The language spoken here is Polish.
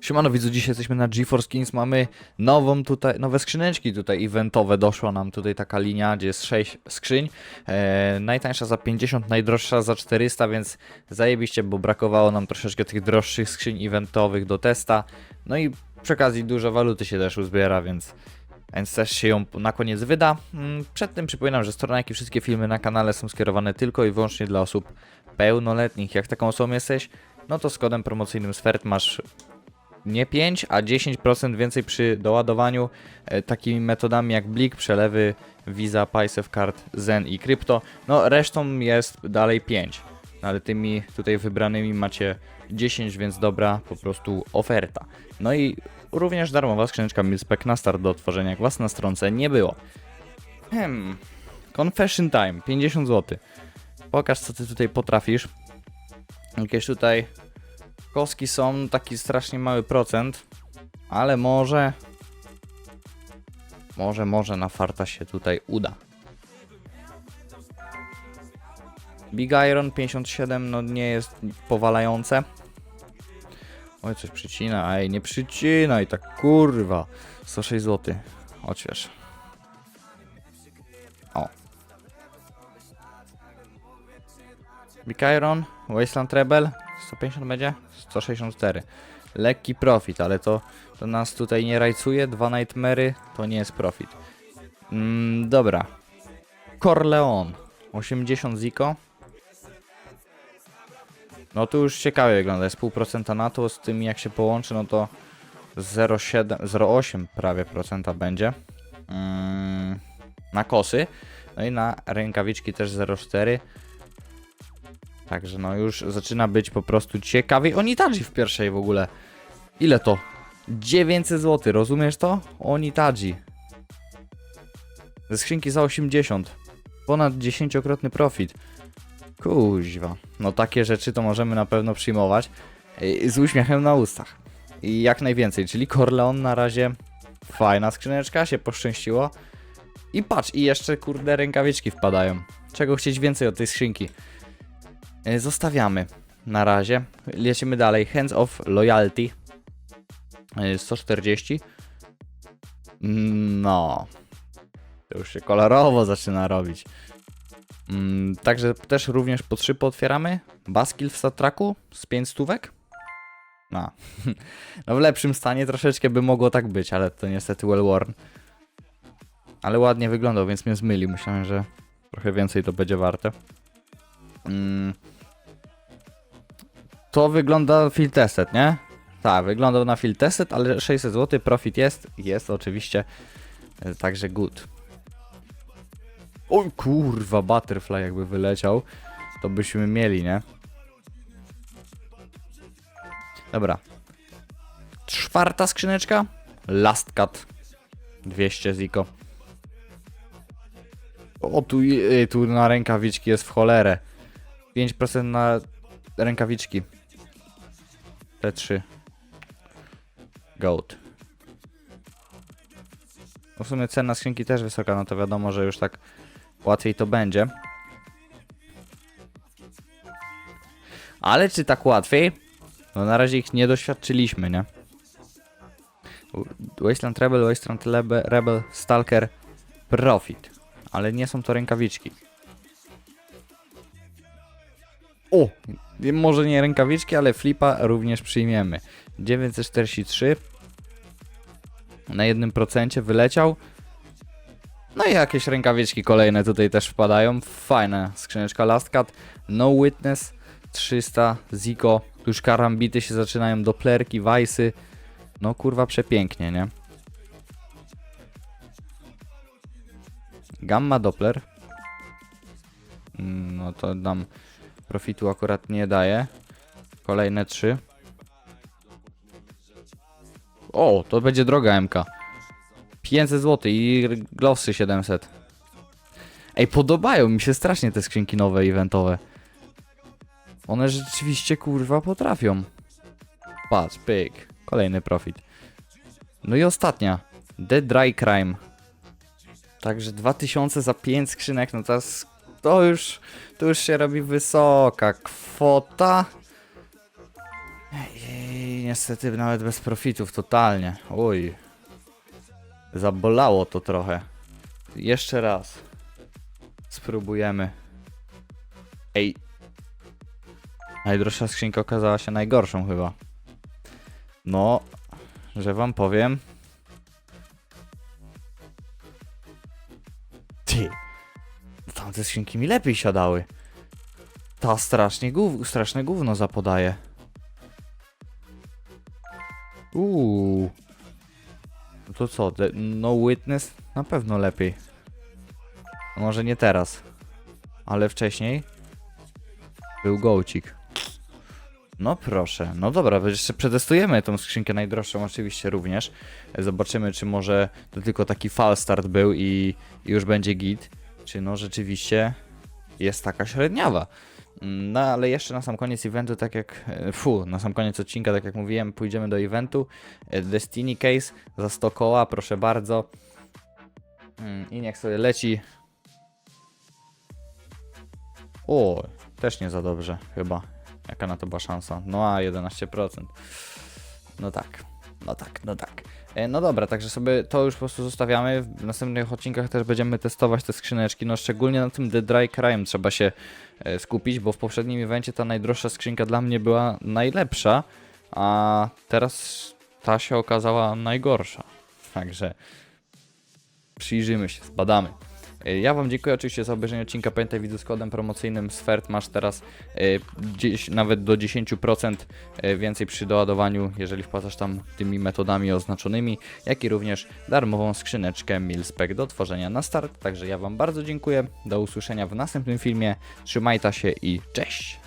Siemano widzu, dzisiaj jesteśmy na GeForce Kings, mamy nową tutaj, nowe skrzyneczki tutaj eventowe, doszła nam tutaj taka linia, gdzie jest 6 skrzyń, e, najtańsza za 50, najdroższa za 400, więc zajebiście, bo brakowało nam troszeczkę tych droższych skrzyń eventowych do testa, no i przy okazji dużo waluty się też uzbiera, więc, więc też się ją na koniec wyda. Mm, Przed tym przypominam, że strona jak i wszystkie filmy na kanale są skierowane tylko i wyłącznie dla osób pełnoletnich, jak taką osobą jesteś, no to z kodem promocyjnym SFERT masz nie 5, a 10% więcej przy doładowaniu e, takimi metodami jak Blik, przelewy, Visa, Paysafe Card, Zen i Krypto. No resztą jest dalej 5, no, ale tymi tutaj wybranymi macie 10, więc dobra po prostu oferta. No i również darmowa skrzyneczka Milspec na start do otworzenia, jak was na stronce nie było. Hmm, Confession Time, 50 zł. Pokaż co ty tutaj potrafisz. Jakieś tutaj Kostki są taki strasznie mały procent, ale może. Może, może na farta się tutaj uda. Big Iron 57 no nie jest powalające. Oj, coś przycina, ej, nie przycinaj, tak kurwa. 106 zł. Odśwież. O. Big Iron, Wasteland Rebel, 150 będzie? 164. Lekki profit, ale to, to nas tutaj nie rajcuje. Dwa Nightmary to nie jest profit. Mm, dobra. Corleone. 80 Ziko. No tu już ciekawie wygląda. Jest pół procenta na to. Z tym jak się połączy, no to 0,7, 0,8 prawie procenta będzie. Mm, na kosy. No i na rękawiczki też 0,4. Także no już zaczyna być po prostu ciekawiej. Oni Tadzi w pierwszej w ogóle. Ile to? 900 zł, rozumiesz to? Oni Tadzi. Ze skrzynki za 80. Ponad 10-krotny profit. Kuźwa. No takie rzeczy to możemy na pewno przyjmować. Yy, Z uśmiechem na ustach. I jak najwięcej, czyli Corleon na razie fajna skrzyneczka, się poszczęściło. I patrz, i jeszcze kurde rękawiczki wpadają. Czego chcieć więcej od tej skrzynki? E, Zostawiamy na razie. Lecimy dalej. Hands of Loyalty. E, 140. Mm, No. To już się kolorowo zaczyna robić. Mm, Także też również po 3 otwieramy. Baskill w Statraku z 5 stówek. No. no w lepszym stanie troszeczkę by mogło tak być, ale to niestety well worn. Ale ładnie wyglądał, więc mnie zmylił. Myślałem, że trochę więcej to będzie warte. Mm. To wygląda field nie? Tak, wyglądał na field ale 600 zł profit jest, jest oczywiście, e, także good. Oj kurwa, butterfly jakby wyleciał, to byśmy mieli, nie? Dobra. Czwarta skrzyneczka. Last cut. 200 ziko. O, tu, y, tu na rękawiczki jest w cholerę. 5% na rękawiczki. Te trzy. Goat. No w sumie cena skrzynki też wysoka, no to wiadomo, że już tak łatwiej to będzie. Ale czy tak łatwiej? No na razie ich nie doświadczyliśmy, nie? Wasteland Rebel, Wasteland Rebel, Stalker, Profit. Ale nie są to rękawiczki. O! Może nie rękawiczki, ale flipa również przyjmiemy. 943 na 1% wyleciał. No i jakieś rękawiczki kolejne tutaj też wpadają. Fajna skrzyneczka Last Cut. No Witness 300 Ziko. Tu już karambity się zaczynają, doplerki, wajsy. No kurwa przepięknie, nie? Gamma Doppler. Mm, No to nam profitu akurat nie daje. Kolejne trzy. O, to będzie droga MK. 500 zł i glowsy 700. Ej, podobają mi się strasznie te skrzynki nowe, eventowe. One rzeczywiście kurwa potrafią. Patrz, pyk. Kolejny profit. No i ostatnia. The Dry Crime. Także 2000 za 5 skrzynek, no teraz to już, to już się robi wysoka kwota. Ej, niestety nawet bez profitów, totalnie. Oj. Zabolało to trochę. Jeszcze raz. Spróbujemy. Ej. Najdroższa skrzynka okazała się najgorszą chyba. No, że wam powiem. Ty. Tamte skrzynki mi lepiej siadały. Ta strasznie gów straszne gówno zapodaje. Uuu. No to co? No Witness? Na pewno lepiej. Może nie teraz. Ale wcześniej był gołcik. No proszę. No dobra, jeszcze przetestujemy tą skrzynkę najdroższą oczywiście również. Zobaczymy, czy może to tylko taki fal start był i, i już będzie git. Czy no rzeczywiście jest taka średniawa. Mm, No ale jeszcze na sam koniec eventu, tak jak. e, Fu, na sam koniec odcinka, tak jak mówiłem, pójdziemy do eventu. E, Destiny Case za 100 koła, proszę bardzo. Mm, I niech sobie leci. O, też nie za dobrze, chyba. Jaka na to była szansa? No a 11%. No tak, no tak, no tak. E, No dobra, także sobie to już po prostu zostawiamy. W następnych odcinkach też będziemy testować te skrzyneczki. No szczególnie na tym The Dry Crime trzeba się e, skupić, bo w poprzednim evencie ta najdroższa skrzynka dla mnie była najlepsza, a teraz ta się okazała najgorsza. Także przyjrzymy się, zbadamy. E, Ja Wam dziękuję oczywiście za obejrzenie odcinka. Pamiętaj, widzę z kodem promocyjnym SFERT masz teraz e, gdzieś nawet do 10% e, więcej przy doładowaniu, jeżeli wpłacasz tam tymi metodami oznaczonymi, jak i również darmową skrzyneczkę Milspec do tworzenia na start. Także ja Wam bardzo dziękuję. Do usłyszenia w następnym filmie. Trzymajcie się i cześć!